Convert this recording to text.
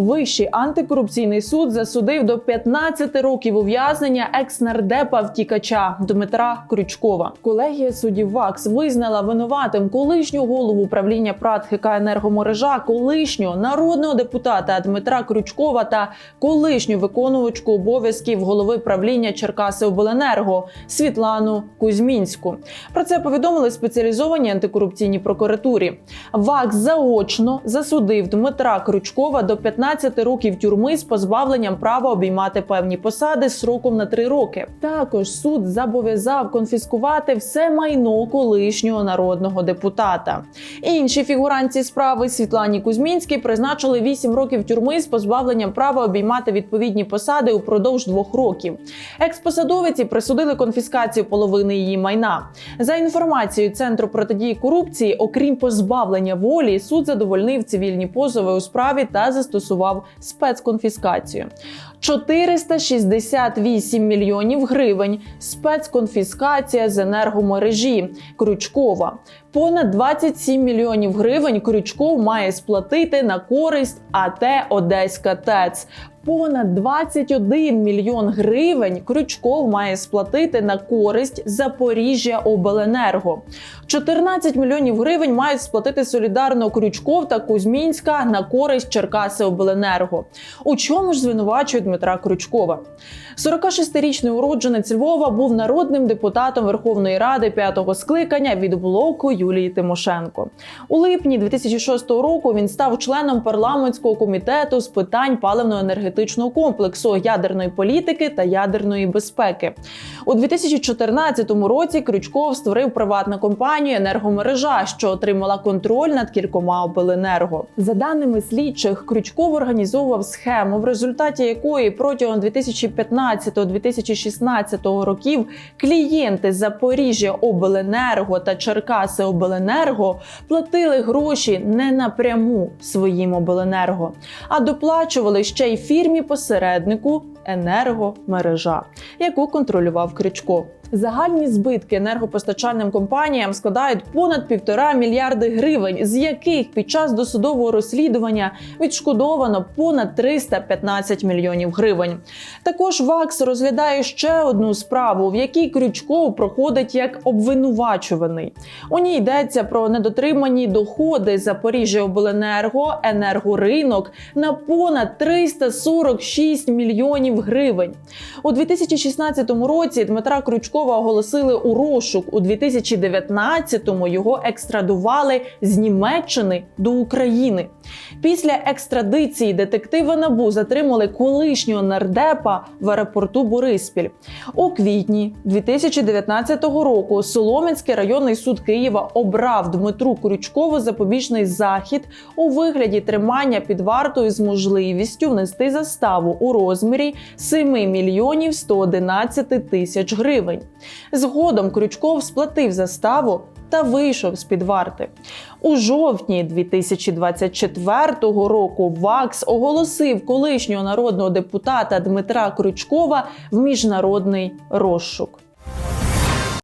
Вищий антикорупційний суд засудив до 15 років ув'язнення екс-нардепа втікача Дмитра Крючкова. Колегія суддів ВАКС визнала винуватим колишнього голову управління ПРАТ ХК «Енергомережа», колишнього народного депутата Дмитра Крючкова та колишню виконувачку обов'язків голови правління Черкаси Обленерго Світлану Кузьмінську. Про це повідомили спеціалізовані антикорупційні прокуратурі. ВАКС заочно засудив Дмитра Крючкова до 15 років тюрми з позбавленням права обіймати певні посади сроком на 3 роки. Також суд зобов'язав конфіскувати все майно колишнього народного депутата. Інші фігуранці справи Світлані Кузьмінській призначили 8 років тюрми з позбавленням права обіймати відповідні посади упродовж двох років. Експосадовиці присудили конфіскацію половини її майна. За інформацією центру протидії корупції, окрім позбавлення волі, суд задовольнив цивільні позови у справі та застосував спецконфіскацію. 468 мільйонів гривень спецконфіскація з енергомережі Крючкова. Понад 27 мільйонів гривень Крючков має сплатити на користь АТ Одеська ТЕЦ. Понад 21 мільйон гривень Крючков має сплатити на користь Запоріжжя Обленерго. 14 мільйонів гривень мають сплатити солідарно Крючков та Кузьмінська на користь Черкаси Обленерго. У чому ж звинувачують Дмитра Крючкова? 46-річний уродженець Львова був народним депутатом Верховної Ради п'ятого скликання від блоку Юлії Тимошенко. У липні 2006 року він став членом парламентського комітету з питань паливно-енергетичного комплексу, ядерної політики та ядерної безпеки. У 2014 році Крючков створив приватну компанію енергомережа, що отримала контроль над кількома обленерго. За даними слідчих, Крючков організовував схему, в результаті якої протягом 2015-2016 років клієнти Запоріжжя Обленерго та Черкаси Обленерго платили гроші не напряму своїм обленерго, а доплачували ще й фірмі посереднику енергомережа, яку контролював Крючков. Загальні збитки енергопостачальним компаніям складають понад півтора мільярди гривень, з яких під час досудового розслідування відшкодовано понад 315 мільйонів гривень. Також ВАКС розглядає ще одну справу, в якій Крючков проходить як обвинувачуваний. У ній йдеться про недотримані доходи Запоріжжя Обленерго, енергоринок на понад 346 мільйонів гривень. У 2016 році Дмитра Крючкова оголосили у розшук. У 2019-му його екстрадували з Німеччини до України. Після екстрадиції детективи набу затримали колишнього нардепа в аеропорту Бориспіль. У квітні 2019 року Солом'янський районний суд Києва обрав Дмитру Крючкову запобіжний захід у вигляді тримання під вартою з можливістю внести заставу у розмірі 7 мільйонів 111 тисяч гривень. Згодом Крючков сплатив заставу та вийшов з під варти. У жовтні 2024 року ВАКС оголосив колишнього народного депутата Дмитра Крючкова в міжнародний розшук.